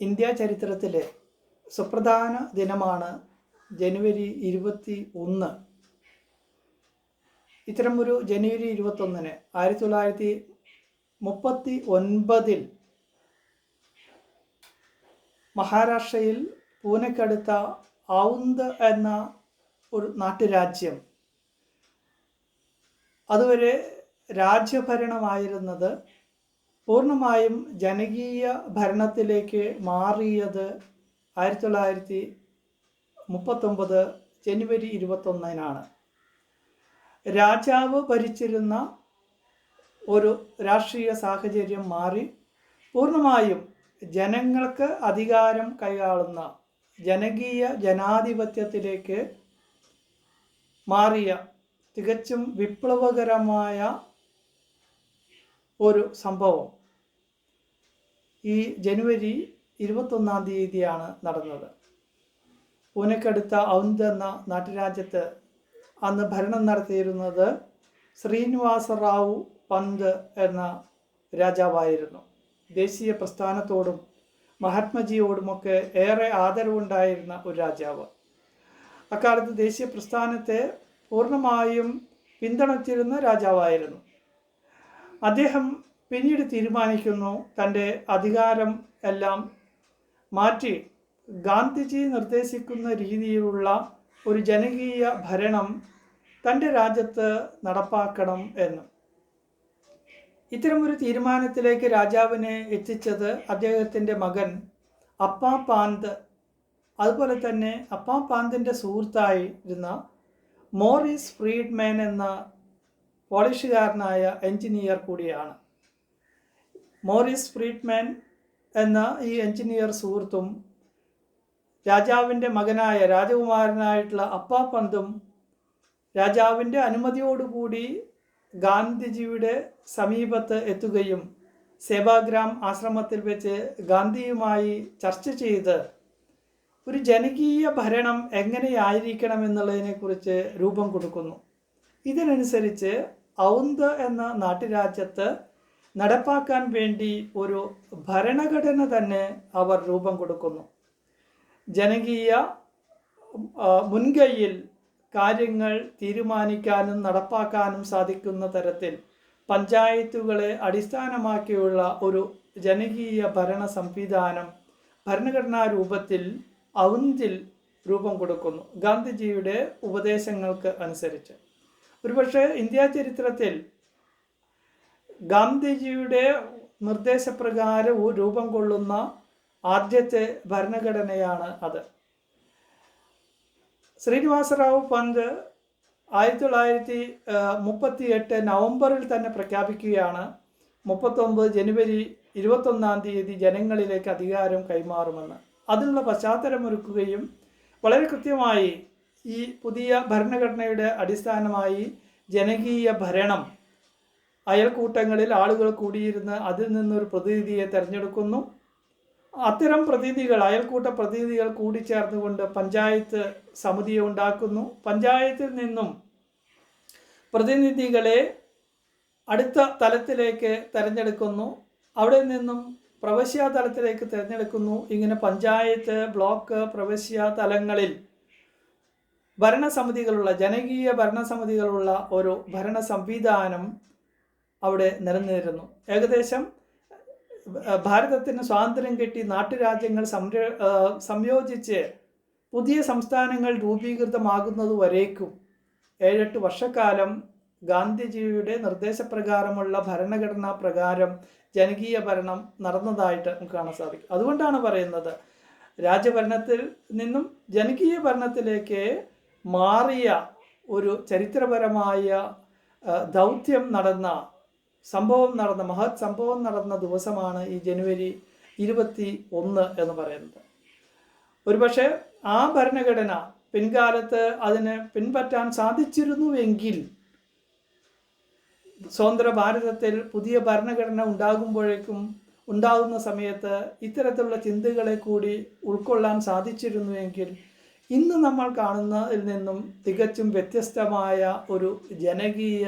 India ചരിത്രത്തിലെ സുപ്രധാന ദിനമാണ് ജനുവരി ഇരുപത്തി ഒന്ന്. ഒരു ജനുവരി ഇരുപത്തൊന്നിന് ആയിരത്തി തൊള്ളായിരത്തി മുപ്പത്തി ഒൻപതിൽ മഹാരാഷ്ട്രയിൽ പൂനെക്കടുത്ത ഔന്ത് എന്ന ഒരു നാട്ടുരാജ്യം. അതുവരെ രാജ്യഭരണമായിരുന്നത് പൂർണമായും ജനകീയ ഭരണത്തിലേക്ക് മാറിയത് ആയിരത്തി തൊള്ളായിരത്തി മുപ്പത്തൊമ്പത് ജനുവരി ഇരുപത്തൊന്നിനാണ്. രാജാവ് ഭരിച്ചിരുന്ന ഒരു രാഷ്ട്രീയ സാഹചര്യം മാറി പൂർണമായും ജനങ്ങൾക്ക് അധികാരം കൈയാളുന്ന ജനകീയ ജനാധിപത്യത്തിലേക്ക് മാറിയ തികച്ചും വിപ്ലവകരമായ ഒരു സംഭവം. ഈ ജനുവരി ഇരുപത്തൊന്നാം തീയതിയാണ് നടന്നത്. പൂനെക്കടുത്ത ഔന്ത് എന്ന നാട്ടുരാജ്യത്ത് അന്ന് ഭരണം നടത്തിയിരുന്നത് ശ്രീനിവാസ റാവു പന്ത് എന്ന രാജാവായിരുന്നു. ദേശീയ പ്രസ്ഥാനത്തോടും മഹാത്മജിയോടുമൊക്കെ ഏറെ ആദരവുണ്ടായിരുന്ന ഒരു രാജാവ്. അക്കാലത്ത് ദേശീയ പ്രസ്ഥാനത്തെ പൂർണമായും പിന്തുണച്ചിരുന്ന രാജാവായിരുന്നു. അദ്ദേഹം പിന്നീട് തീരുമാനിക്കുന്നു തന്റെ അധികാരം എല്ലാം മാറ്റി. ഗാന്ധിജി നിർദ്ദേശിക്കുന്ന രീതിയിലുള്ള ഒരു ജനകീയ ഭരണം തന്റെ രാജ്യത്ത് നടപ്പാക്കണം എന്ന്. ഇത്തരമൊരു തീരുമാനത്തിലേക്ക് രാജാവിനെ എത്തിച്ചത് അദ്ദേഹത്തിന്റെ മകൻ അപ്പാ പാന്ത്. അതുപോലെ തന്നെ അപ്പാ പാന്തിന്റെ സുഹൃത്തായിരുന്ന മോറിസ് ഫ്രീഡ്മാൻ എന്ന പോളിഷുകാരനായ എഞ്ചിനീയർ കൂടിയാണ്. മോറിസ് ഫ്രീഡ്മാൻ എന്ന ഈ എഞ്ചിനീയർ സുഹൃത്തും രാജാവിന്റെ മകനായ രാജകുമാരനായിട്ടുള്ള അപ്പാ പന്തും രാജാവിന്റെ അനുമതിയോടുകൂടി ഗാന്ധിജിയുടെ സമീപത്ത് എത്തുകയും സേവാഗ്രാം ആശ്രമത്തിൽ വെച്ച് ഗാന്ധിയുമായി ചർച്ച ചെയ്ത് ഒരു ജനകീയ ഭരണം എങ്ങനെയായിരിക്കണം എന്നുള്ളതിനെക്കുറിച്ച് രൂപം കൊടുക്കുന്നു. ഇതിനനുസരിച്ച് ഔന്ത് എന്ന നാട്ടുരാജ്യത്ത് നടപ്പാക്കാൻ വേണ്ടി ഒരു ഭരണഘടന തന്നെ അവർ രൂപം കൊടുക്കുന്നു. ജനകീയ മുൻകൈയിൽ കാര്യങ്ങൾ തീരുമാനിക്കാനും നടപ്പാക്കാനും സാധിക്കുന്ന തരത്തിൽ പഞ്ചായത്തുകളെ അടിസ്ഥാനമാക്കിയുള്ള ഒരു ജനകീയ ഭരണ സംവിധാനം ഭരണഘടനാ രൂപത്തിൽ ഔന്തിൽ രൂപം കൊടുക്കുന്നു. ഗാന്ധിജിയുടെ ഉപദേശങ്ങൾക്ക് അനുസരിച്ച്. ഒരുപക്ഷെ ഇന്ത്യ ചരിത്രത്തിൽ ഗാന്ധിജിയുടെ നിർദ്ദേശപ്രകാരം രൂപം കൊള്ളുന്ന ആദ്യത്തെ ഭരണഘടനയാണ് അത്. ശ്രീനിവാസറാവു പന്ത് ആയിരത്തി തൊള്ളായിരത്തി മുപ്പത്തി എട്ട് നവംബറിൽ തന്നെ പ്രഖ്യാപിക്കുകയാണ്. മുപ്പത്തൊമ്പത് ജനുവരി ഇരുപത്തൊന്നാം തീയതി ജനങ്ങളിലേക്ക് അധികാരം കൈമാറുമെന്ന്. അതിനുള്ള പശ്ചാത്തലമൊരുക്കുകയും വളരെ കൃത്യമായി ഈ പുതിയ ഭരണഘടനയുടെ അടിസ്ഥാനമായി ജനകീയ ഭരണം അയൽക്കൂട്ടങ്ങളിൽ ആളുകൾ കൂടിയിരുന്ന് അതിൽ നിന്നൊരു പ്രതിനിധിയെ തിരഞ്ഞെടുക്കുന്നു. അത്തരം പ്രതിനിധികൾ അയൽക്കൂട്ട പ്രതിനിധികൾ കൂടിച്ചേർന്നുകൊണ്ട് പഞ്ചായത്ത് സമിതിയെ ഉണ്ടാക്കുന്നു. പഞ്ചായത്തിൽ നിന്നും പ്രതിനിധികളെ അടുത്ത തലത്തിലേക്ക് തിരഞ്ഞെടുക്കുന്നു. അവിടെ നിന്നും പ്രവശ്യ തലത്തിലേക്ക് തിരഞ്ഞെടുക്കുന്നു. ഇങ്ങനെ പഞ്ചായത്ത് ബ്ലോക്ക് പ്രവശ്യ തലങ്ങളിൽ ഭരണസമിതികളുള്ള ജനകീയ ഭരണസമിതികളുള്ള ഒരു ഭരണ സംവിധാനം അവിടെ നിലനിന്നിരുന്നു. ഏകദേശം ഭാരതത്തിന് സ്വാതന്ത്ര്യം കിട്ടി നാട്ടുരാജ്യങ്ങൾ സംര സംയോജിച്ച് പുതിയ സംസ്ഥാനങ്ങൾ രൂപീകൃതമാകുന്നത് വരേക്കും ഏഴെട്ട് വർഷക്കാലം ഗാന്ധിജിയുടെ നിർദ്ദേശപ്രകാരമുള്ള ഭരണഘടനാ പ്രകാരം ജനകീയ ഭരണം നടന്നതായിട്ട് നമുക്ക് കാണാൻ സാധിക്കും. അതുകൊണ്ടാണ് പറയുന്നത് രാജ്യഭരണത്തിൽ നിന്നും ജനകീയ ഭരണത്തിലേക്ക് മാറിയ ഒരു ചരിത്രപരമായ ദൗത്യം നടന്ന സംഭവം നടന്ന മഹത് സംഭവം നടന്ന ദിവസമാണ് ഈ ജനുവരി ഇരുപത്തി ഒന്ന് എന്ന് പറയുന്നത്. ഒരുപക്ഷെ ആ ഭരണഘടന പിൻകാലത്ത് അതിന് പിൻപറ്റാൻ സാധിച്ചിരുന്നുവെങ്കിൽ സ്വതന്ത്ര ഭാരതത്തിൽ പുതിയ ഭരണഘടന ഉണ്ടാകുമ്പോഴേക്കും ഉണ്ടാകുന്ന സമയത്ത് ഇത്തരത്തിലുള്ള ചിന്തകളെ കൂടി ഉൾക്കൊള്ളാൻ സാധിച്ചിരുന്നുവെങ്കിൽ ഇന്ന് നമ്മൾ കാണുന്നതിൽ നിന്നും തികച്ചും വ്യത്യസ്തമായ ഒരു ജനകീയ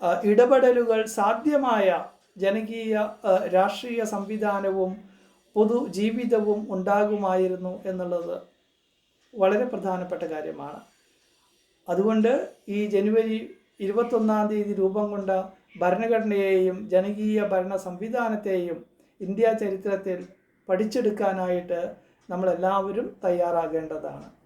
ഇടപെടലുകൾ സാധ്യമായ ജനകീയ രാഷ്ട്രീയ സംവിധാനവും പൊതു ജീവിതവും ഉണ്ടാകുമായിരുന്നു എന്നുള്ളത് വളരെ പ്രധാനപ്പെട്ട കാര്യമാണ്. അതുകൊണ്ട് ഈ ജനുവരി ഇരുപത്തൊന്നാം തീയതി രൂപം കൊണ്ട ഭരണഘടനയെയും ജനകീയ ഭരണ സംവിധാനത്തെയും ഇന്ത്യ ചരിത്രത്തിൽ പഠിച്ചെടുക്കാനായിട്ട് നമ്മളെല്ലാവരും തയ്യാറാകേണ്ടതാണ്.